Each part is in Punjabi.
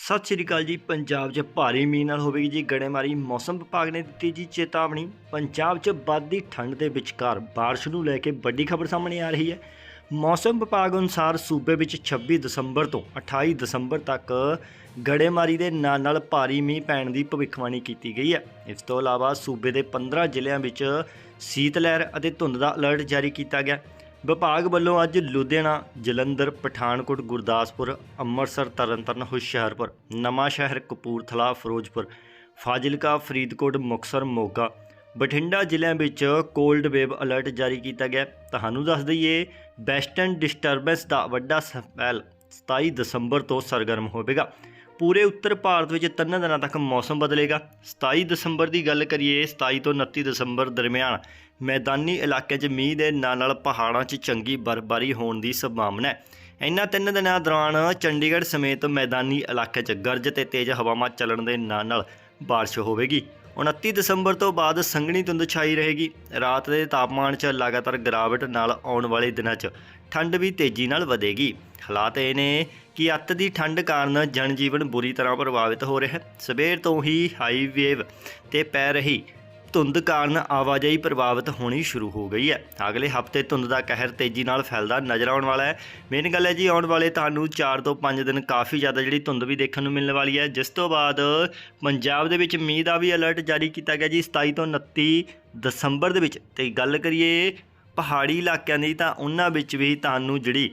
ਸਤਿ ਸ਼੍ਰੀ ਅਕਾਲ ਜੀ। ਪੰਜਾਬ 'ਚ ਭਾਰੀ ਮੀਂਹ ਨਾਲ ਹੋਵੇਗੀ ਜੀ। ਗੜੇਮਾਰੀ ਮੌਸਮ ਵਿਭਾਗ ਨੇ ਦਿੱਤੀ ਜੀ ਚੇਤਾਵਨੀ। ਪੰਜਾਬ 'ਚ ਵੱਧਦੀ ਠੰਡ ਦੇ ਵਿਚਕਾਰ ਬਾਰਿਸ਼ ਨੂੰ ਲੈ ਕੇ ਵੱਡੀ ਖਬਰ ਸਾਹਮਣੇ ਆ ਰਹੀ ਹੈ। ਮੌਸਮ ਵਿਭਾਗ ਅਨੁਸਾਰ ਸੂਬੇ ਵਿੱਚ 26 ਦਸੰਬਰ ਤੋਂ 28 ਦਸੰਬਰ ਤੱਕ ਗੜੇਮਾਰੀ ਦੇ ਨਾਲ ਨਾਲ ਭਾਰੀ ਮੀਂਹ ਪੈਣ ਦੀ ਭਵਿੱਖਬਾਣੀ ਕੀਤੀ ਗਈ ਹੈ। ਇਸ ਤੋਂ ਇਲਾਵਾ ਸੂਬੇ ਦੇ 15 ਜ਼ਿਲ੍ਹਿਆਂ ਵਿੱਚ ਸੀਤ ਲਹਿਰ ਅਤੇ ਧੁੰਦ ਦਾ ਅਲਰਟ ਜਾਰੀ ਕੀਤਾ ਗਿਆ। ਵਿਭਾਗ ਵੱਲੋਂ ਅੱਜ ਲੁਧਿਆਣਾ, ਜਲੰਧਰ, ਪਠਾਨਕੋਟ, ਗੁਰਦਾਸਪੁਰ, ਅੰਮ੍ਰਿਤਸਰ, ਤਰਨਤਾਰਨ, ਹੁਸ਼ਿਆਰਪੁਰ, ਨਵਾਂ ਸ਼ਹਿਰ ਕਪੂਰਥਲਾ, ਫਿਰੋਜ਼ਪੁਰ, ਫਾਜ਼ਿਲਕਾ, ਫਰੀਦਕੋਟ ਮੁਕਸਰ ਮੋਗਾ, ਬਠਿੰਡਾ ਜ਼ਿਲ੍ਹਿਆਂ ਵਿੱਚ ਕੋਲਡ ਵੇਵ ਅਲਰਟ ਜਾਰੀ ਕੀਤਾ ਗਿਆ। ਤੁਹਾਨੂੰ ਦੱਸ ਦਈਏ ਵੈਸਟਰਨ ਡਿਸਟਰਬੈਂਸ ਦਾ ਵੱਡਾ ਸਪੈਲ 27 ਦਸੰਬਰ ਤੋਂ ਸਰਗਰਮ ਹੋਵੇਗਾ। ਪੂਰੇ ਉੱਤਰ ਭਾਰਤ ਵਿੱਚ ਤਿੰਨ ਦਿਨਾਂ ਤੱਕ ਮੌਸਮ ਬਦਲੇਗਾ। 27 ਦਸੰਬਰ ਦੀ ਗੱਲ ਕਰੀਏ 27 ਤੋਂ 29 ਦਸੰਬਰ ਦਰਮਿਆਨ ਮੈਦਾਨੀ ਇਲਾਕੇ 'ਚ ਮੀਂਹ ਦੇ ਨਾਲ ਨਾਲ ਪਹਾੜਾਂ 'ਚ ਚੰਗੀ ਬਰਫ਼ਬਾਰੀ ਹੋਣ ਦੀ ਸੰਭਾਵਨਾ ਹੈ। ਇਨ੍ਹਾਂ ਤਿੰਨ ਦਿਨਾਂ ਦੌਰਾਨ ਚੰਡੀਗੜ੍ਹ ਸਮੇਤ ਮੈਦਾਨੀ ਇਲਾਕੇ 'ਚ ਗਰਜ ਤੇ ਤੇਜ਼ ਹਵਾਵਾਂ ਚੱਲਣ ਦੇ ਨਾਲ ਨਾਲ ਬਾਰਿਸ਼ ਹੋਵੇਗੀ। 29 ਦਸੰਬਰ ਤੋਂ ਬਾਅਦ ਸੰਘਣੀ ਧੁੰਦ ਛਾਈ ਰਹੇਗੀ। ਰਾਤ ਦੇ ਤਾਪਮਾਨ 'ਚ ਲਗਾਤਾਰ ਗਿਰਾਵਟ ਨਾਲ ਆਉਣ ਵਾਲੇ ਦਿਨਾਂ 'ਚ ਠੰਡ ਵੀ ਤੇਜ਼ੀ ਨਾਲ ਵਧੇਗੀ। ਹਾਲਾਤ ਇਹ ਨੇ ਕਿ ਅੱਤ ਦੀ ਠੰਡ ਕਾਰਨ ਜਨਜੀਵਨ ਬੁਰੀ ਤਰ੍ਹਾਂ ਪ੍ਰਭਾਵਿਤ ਹੋ ਰਿਹਾ ਹੈ। ਸਵੇਰ ਤੋਂ ਹੀ ਹਾਈਵੇਵ ਤੇ ਪੈ ਰਹੀ ਧੁੰਦ ਕਾਰਨ ਆਵਾਜਾਈ ਪ੍ਰਭਾਵਿਤ ਹੋਣੀ ਸ਼ੁਰੂ ਹੋ ਗਈ ਹੈ। ਅਗਲੇ ਹਫ਼ਤੇ ਧੁੰਦ ਦਾ ਕਹਿਰ ਤੇਜ਼ੀ ਨਾਲ ਫੈਲਦਾ ਨਜ਼ਰ ਆਉਣ ਵਾਲਾ ਹੈ। ਮੇਨ ਗੱਲ ਹੈ ਜੀ, ਆਉਣ ਵਾਲੇ ਤੁਹਾਨੂੰ 4 ਤੋਂ 5 ਦਿਨ ਕਾਫੀ ਜ਼ਿਆਦਾ ਜਿਹੜੀ ਧੁੰਦ ਵੀ ਦੇਖਣ ਨੂੰ ਮਿਲਣ ਵਾਲੀ ਹੈ। ਜਿਸ ਤੋਂ ਬਾਅਦ ਪੰਜਾਬ ਦੇ ਵਿੱਚ ਮੀਂਹ ਦਾ ਵੀ ਅਲਰਟ ਜਾਰੀ ਕੀਤਾ ਗਿਆ ਜੀ 27 ਤੋਂ 29 ਦਸੰਬਰ ਦੇ ਵਿੱਚ। ਤੇ ਗੱਲ ਕਰੀਏ ਪਹਾੜੀ ਇਲਾਕਿਆਂ ਦੀ, ਤਾਂ ਉਹਨਾਂ ਵਿੱਚ ਵੀ ਤੁਹਾਨੂੰ ਜਿਹੜੀ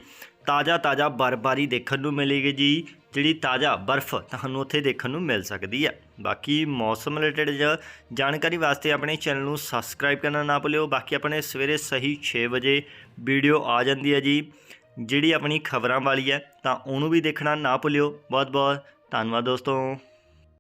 ਤਾਜ਼ਾ ਤਾਜ਼ਾ ਬਰਫ਼ਬਾਰੀ ਦੇਖਣ ਨੂੰ ਮਿਲੇਗੀ ਜੀ। ਜਿਹੜੀ ਤਾਜ਼ਾ ਬਰਫ਼ ਤੁਹਾਨੂੰ ਉੱਥੇ ਦੇਖਣ ਨੂੰ ਮਿਲ ਸਕਦੀ ਹੈ। ਬਾਕੀ ਮੌਸਮ ਰਿਲੇਟਡ ਜਾਣਕਾਰੀ ਵਾਸਤੇ ਆਪਣੇ ਚੈਨਲ ਨੂੰ ਸਬਸਕ੍ਰਾਈਬ ਕਰਨਾ ਨਾ ਭੁੱਲਿਓ। ਬਾਕੀ ਆਪਣੇ ਸਵੇਰੇ ਸਹੀ 6 ਵਜੇ ਵੀਡੀਓ ਆ ਜਾਂਦੀ ਹੈ ਜੀ। ਜਿਹੜੀ ਆਪਣੀ ਖਬਰਾਂ ਵਾਲੀ ਹੈ ਤਾਂ ਉਹਨੂੰ ਵੀ ਦੇਖਣਾ ਨਾ ਭੁੱਲਿਓ। ਬਹੁਤ ਬਹੁਤ ਧੰਨਵਾਦ ਦੋਸਤੋ।